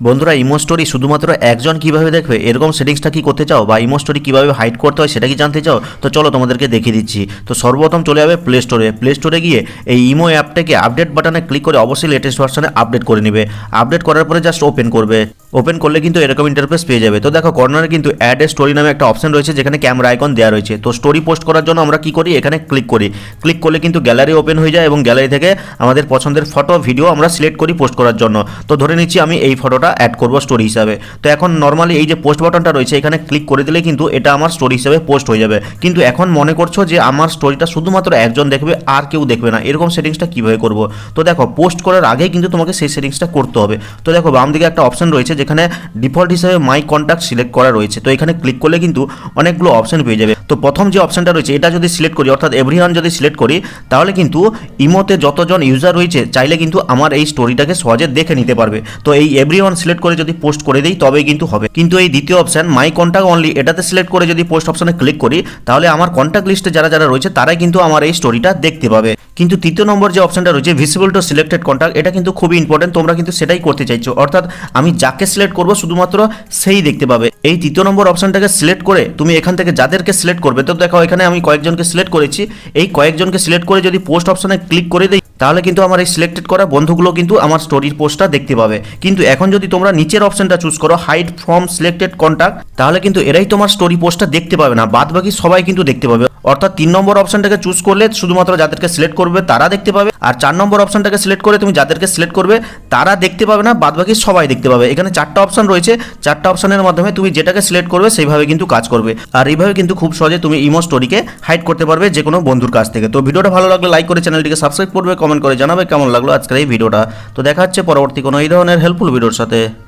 বন্ধুরা, imo story শুধুমাত্র একজন কীভাবে দেখবে? এরকম সেটিংসটা কি করতে চাও বা ইমো স্টোরি কীভাবে হাইড করতে হয় সেটা কি জানতে চাও? তো চলো তোমাদেরকে দেখিয়ে দিচ্ছি। তো সর্বপ্রথম চলে যাবে প্লে স্টোরে প্লে স্টোরে গিয়ে এই ইমো অ্যাপটাকে আপডেট বাটনে ক্লিক করে অবশ্যই লেটেস্ট ভার্সনে আপডেট করে নেবে। আপডেট করার পরে জাস্ট ওপেন করবে। ওপেন করলে কিন্তু এরকম ইন্টারফেস পেয়ে যাবে। তো দেখো কর্নারে কিন্তু অ্যাড এ স্টোরি নামে একটা অপশন রয়েছে যেখানে ক্যামেরা আইকন দেওয়া রয়েছে। তো স্টোরি পোস্ট করার জন্য আমরা কি করি? এখানে ক্লিক করি। ক্লিক করলে কিন্তু গ্যালারি ওপেন হয়ে যায় এবং গ্যালারি থেকে আমাদের পছন্দের ফটো ভিডিও আমরা সিলেক্ট করি পোস্ট করার জন্য। তো ধরে নিচ্ছি আমি এই ফটোটা অ্যাড করব স্টোরি হিসাবে। তো এখন নর্মালি এই যে পোস্ট বাটনটা রয়েছে, এখানে ক্লিক করে দিলে কিন্তু এটা আমার স্টোরি হিসাবে পোস্ট হয়ে যাবে। কিন্তু এখন মনে করছ যে আমার স্টোরিটা শুধুমাত্র একজন দেখবে, আর কেউ দেখবে না। এরকম সেটিংসটা কীভাবে করব? তো দেখো পোস্ট করার আগেই কিন্তু তোমাকে সেই সেটিংসটা করতে হবে। তো দেখো, বাম দিকে একটা অপশন রয়েছে, যেখানে ডিফল্ট হিসেবে মাই কন্ট্যাক্ট সিলেক্ট করা রয়েছে। তো এখানে ক্লিক করলে কিন্তু অনেকগুলো অপশন পেয়ে যাবে। তো প্রথম যে অপশনটা রয়েছে, এটা যদি সিলেক্ট করি, অর্থাৎ এভরিওয়ান যদি সিলেক্ট করি, তাহলে কিন্তু ইমোতে যতজন ইউজার রয়েছে, চাইলে কিন্তু আমার এই স্টোরিটাকে সহজে দেখে নিতে পারবে। তো এই এভরিওয়ান সিলেক্ট করে যদি পোস্ট করে দিই, তবেই কিন্তু হবে। কিন্তু এই দ্বিতীয় অপশন মাই কন্ট্যাক্ট অনলি এটাতে সিলেক্ট করে যদি পোস্ট অপশানে ক্লিক করি, তাহলে আমার কন্ট্যাক্ট লিস্টে যারা যারা রয়েছে, তারাই কিন্তু আমার এই স্টোরিটা দেখতে পাবে। কিন্তু তৃতীয় নম্বর যে অপশনটা রয়েছে ভিসিবল টু সিলেক্টেড কন্ট্যাক্ট এটা কিন্তু খুবই ইম্পর্টেন্ট তোমরা কিন্তু সেটাই করতে চাইছো। অর্থাৎ আমি যাকে সিলেক্ট করব, শুধুমাত্র সেই দেখতে পাবে। এই তৃতীয় নম্বর অপশানটাকে সিলেক্ট করে, তুমি এখান থেকে যাদেরকে সিলেক্ট করবে। তো দেখো, এখানে আমি কয়েকজনকে সিলেক্ট করেছি। এই কয়েকজনকে সিলেক্ট করে যদি পোস্ট অপশনে ক্লিক করে দিই, তাহলে কিন্তু আমার এই সিলেক্টেড করা বন্ধুগুলো কিন্তু আমার স্টোরির পোস্টটা দেখতে পাবে। কিন্তু এখন যদি তোমরা নিচের অপশনটা চুজ করো হাইড ফ্রম সিলেক্টেড কন্ট্যাক্ট তাহলে কিন্তু এরাই তোমার স্টোরি পোস্টটা দেখতে পাবে না। বাদ বাকি সবাই কিন্তু দেখতে পাবে। অর্থাৎ তিন নম্বর অপশনটাকে চুজ করলে শুধুমাত্র যাদেরকে সিলেক্ট করবে তারা দেখতে পাবে, আর চার নম্বর অপশনটাকে সিলেক্ট করে তুমি যাদেরকে সিলেক্ট করবে তারা দেখতে পাবে না বাদ বাকি সবাই দেখতে পাবে। এখানে চারটা অপশন রয়েছে, চারটা অপশনের মাধ্যমে তুমি যেটাকে সিলেক্ট করবে সেইভাবে কিন্তু কাজ করবে। আর এইভাবে কিন্তু খুব সহজে তুমি ইমো স্টোরিকে হাইড করতে পারবে যে কোনো বন্ধুর কাছ থেকে। তো ভিডিওটা ভালো লাগলে লাইক করে চ্যানেলটিকে সাবস্ক্রাইব করবে কমেন্ট করে জানাবে কেমন লাগল আজকের এই ভিডিওটা। তো দেখা হচ্ছে পরবর্তী কোনো এই ধরনের হেল্পফুল ভিডিওর সাথে।